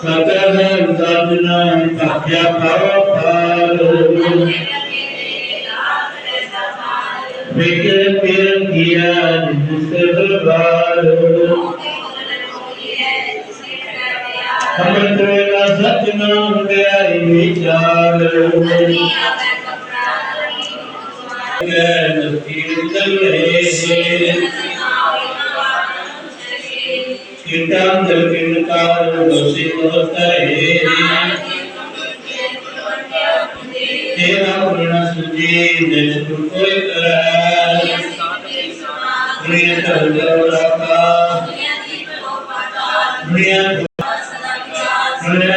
सतन सजना सख्य भवपाल फ़िक्र फिर किया जिसब बाल अमृत वेला सतनाम गया विचार कीर्तन है கிட்டாந்தல் கிண்காரம் தோஷி கொடுத்தரே तेरा पूर्ण सुजी देश को कोई करा दुनिया का उजाला का दुनिया दुनिया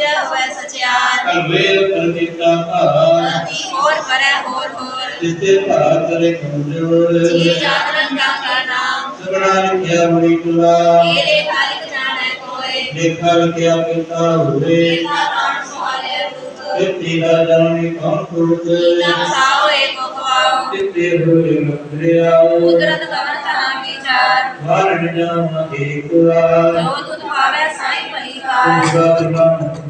ਗਿਆਨ ਕਲਵੇਰ ਪ੍ਰਤੀਤਾ ਧਾਰ। ਅਤੀ ਹੋਰ ਪਰੈ ਹੋਰ ਹੋਰ। ਜਿਤੇ ਭਾਰ ਕਰੇ ਕੰਜੋੜ ਜੀ ਜਾਗਰਨ ਦਾ ਕਰਨਾ ਸਭਨਾ ਲਿਖਿਆ ਮਰੀ ਤੁਲਾ ਤੇਰੇ ਖਾਲਕ ਜਾਣੈ ਕੋਏ। ਦੇਖਾ ਲਿਖਿਆ ਪਿਤਾ ਹੋਏ ਦੇਖਾ ਕਾਣ ਸੁਹਾਲੇ ਰੂਪ। ਜਿਤੀ ਦਾ ਜਨਮੀ ਕੌਣ ਕੁਰਤ ਨਾ ਸਾਓ ਏਕ ਕਵਾਉ ਜਿਤੇ ਹੋਏ ਮਦਰਿਆ ਕੁਦਰਤ ਕਵਨ ਕਹਾਂ ਵਿਚਾਰ। ਵਾਰਣ ਜਾਮ ਏਕੁਆ ਜੋ ਤੁਧ ਪਾਵੈ ਸਾਈ ਪਰਿਵਾਰ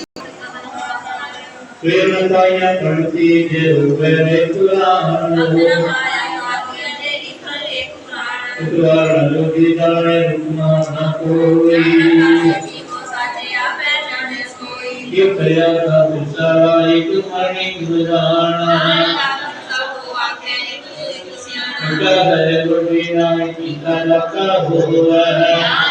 प्रेमकाय प्रणति ज़रूर रेकुलाहन तुआर लोकी तारे रुकना ना कोई ये प्रयास का विचारा एक मरने गुजारना उनका है गुरुना की तलका हुआ है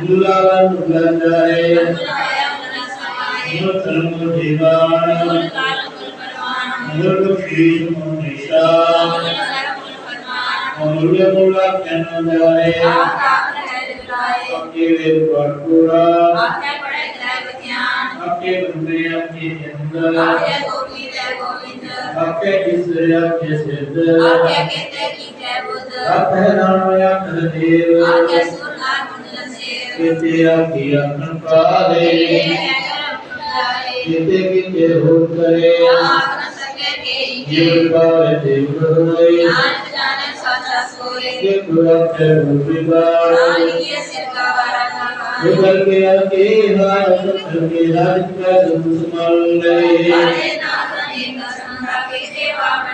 மூலாளன் உலர்ந்தாரே மூலத்தனமும் தேவான முதல்வர் ஸ்ரீசமும் நிஷா முருக மூலா கண்ணந்தாரே आपके वेद पर पूरा आपके बंदे आपके अंदर आपके किस आपके सिद्ध अपहनाया कृदेव किते अभिय कृपाले किते किते हो करे जीव पावे देव होए के पुरम से विवार उधर के आके हार उधर के राज का दुश्मन ले हरे नाथ ने कसम रखे सेवा में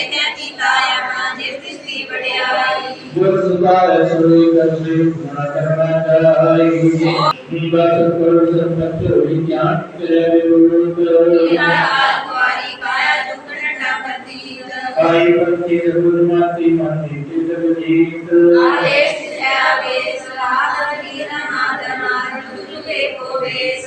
ਵਡਿਆਈ ਜੋ ਸੁਕਾਰ ਸੋਈ ਕਰਸੇ ਗੁਣ ਕਰਨਾ ਚਾਹੀ ਬਸ ਕਰੋ ਸੰਪਤ ਵਿਗਿਆਨ ਕਰੇ ਵਿਰੂਪ ਮੇਰਾ ਹਾਲ ਕੁਆਰੀ ਕਾਇਆ ਦੁਖ ਡੰਡਾ ਪ੍ਰਤੀਤ ਆਈ ਪਤੀ ਗੁਰਮਾਤੀ ਮਾਨੀ ਚਿਤ ਵਿਜੀਤ ਆਦੇਸ਼ ਹੈ ਆਵੇਸ ਰਾਤ ਵੀਰ ਨਾਦ ਨਾਦ ਤੁਝੇ ਕੋ ਵੇਸ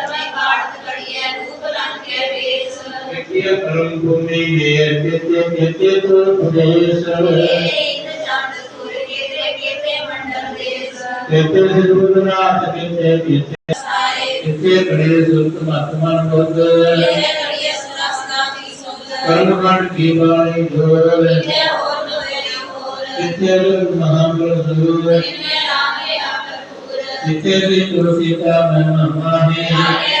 नित्यक्रम भूमि में नित्य नित्य तो उपदेश नित्य सदगुरुनाथ नित्य नित्य नित्य कड़े सुरत आत्मन बुद्ध कर्म कांड की वाणी ढोल नित्य लोग महापुरुष नित्य श्री तुलसीता महिमा है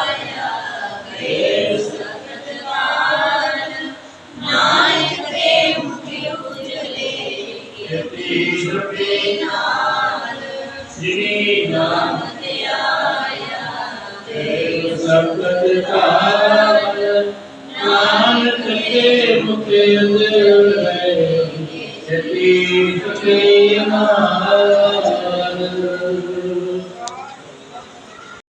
ಕಾರಣ ಜ್ಞಾನಕ್ಕೆ ಮುಖ್ಯದ